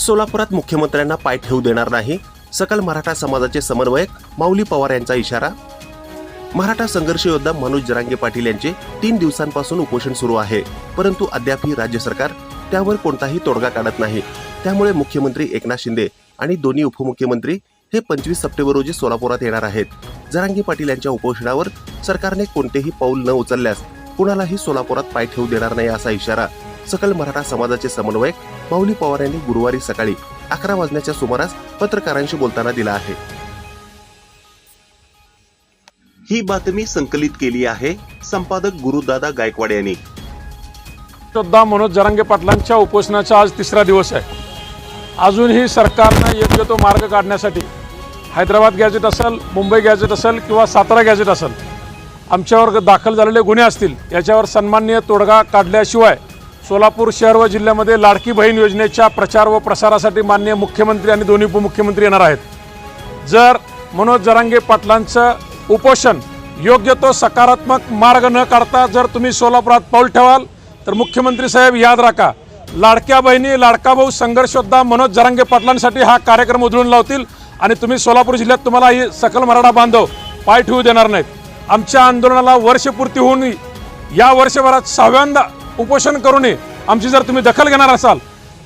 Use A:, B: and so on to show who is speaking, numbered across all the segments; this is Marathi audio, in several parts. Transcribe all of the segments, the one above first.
A: सोलापुरात मुख्यमंत्र्यांना पाय ठेवू देणार नाही. सकल मराठा समाजाचे समन्वयक माऊली पवार यांचा इशारा. मराठा संघर्ष योद्धा मनोज जरांगे पाटील यांचे तीन दिवसांपासून उपोषण सुरू आहे. परंतु अद्यापही राज्य सरकार त्यावर कोणताही तोडगा काढत नाही. त्यामुळे मुख्यमंत्री एकनाथ शिंदे आणि दोन्ही उपमुख्यमंत्री हे पंचवीस सप्टेंबर रोजी सोलापुरात येणार आहेत. जरांगे पाटील यांच्या उपोषणावर सरकारने कोणतेही पाऊल न उचलल्यास कुणालाही सोलापुरात पाय ठेवू देणार नाही असा इशारा. सकल मराठा समाजाचे समन्वयक माऊली पवार यांनी गुरुवारी सकाळी अकरा वाजण्याच्या सुमारास पत्रकारांशी बोलताना दिला आहे. ही बातमी संकलित केली आहे संपादक गुरुदादा गायकवाड यांनी.
B: श्रद्धा मनोज जरांगे पाटलांच्या उपोषणाचा आज तिसरा दिवस आहे. अजूनही सरकारनं योग्य तो मार्ग काढण्यासाठी हैदराबाद गॅजेट असेल मुंबई गॅजेट असेल किंवा सातारा गॅजेट असेल आमच्यावर दाखल झालेले गुन्हे असतील याच्यावर सन्माननीय तोडगा काढल्याशिवाय सोलापूर शहर व जिल्ह्यामध्ये लाडकी बहीण योजनेच्या प्रचार व प्रसारासाठी माननीय मुख्यमंत्री आणि दोन्ही उपमुख्यमंत्री येणार आहेत. जर मनोज जरांगे पाटलांचं उपोषण योग्य तो सकारात्मक मार्ग न काढता जर तुम्ही सोलापुरात पाऊल ठेवाल तर मुख्यमंत्री साहेब याद राखा लाडक्या बहिणी लाडका भाऊ संघर्षोद्धा मनोज जरांगे पाटलांसाठी हा कार्यक्रम उधळून लावतील आणि तुम्ही सोलापूर जिल्ह्यात तुम्हाला ही सकल मराठा बांधव पाय ठेवू देणार नाहीत. आमच्या आंदोलनाला वर्षपूर्ती होऊन या वर्षभरात सहाव्यांदा उपोषण करूनही आमची जर तुम्ही दखल घेणार असाल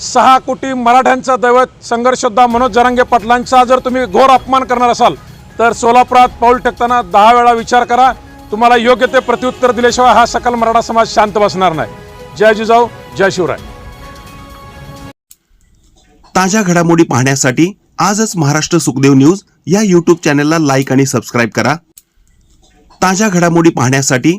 B: सहा कोटी मराठ्यांचा दैवत संघर्षोद्धा मनोज जरांगे पाटलांचा जर तुम्ही घोर अपमान करणार असाल तर सोलापुरात पाऊल टाकताना दहा वेळा विचार करा. तुम्हाला योग्य ते प्रत्युत्तर दिल्याशिवाय हा सकल मराठा समाज शांत बसणार नाही. जय जिजाऊ जय शिवराय.
A: ताज्या घडामोडी पाहण्यासाठी आजच महाराष्ट्र सुखदेव न्यूज या यूट्यूब चॅनलला लाईक आणि सबस्क्राईब करा. ताज्या घडामोडी पाहण्यासाठी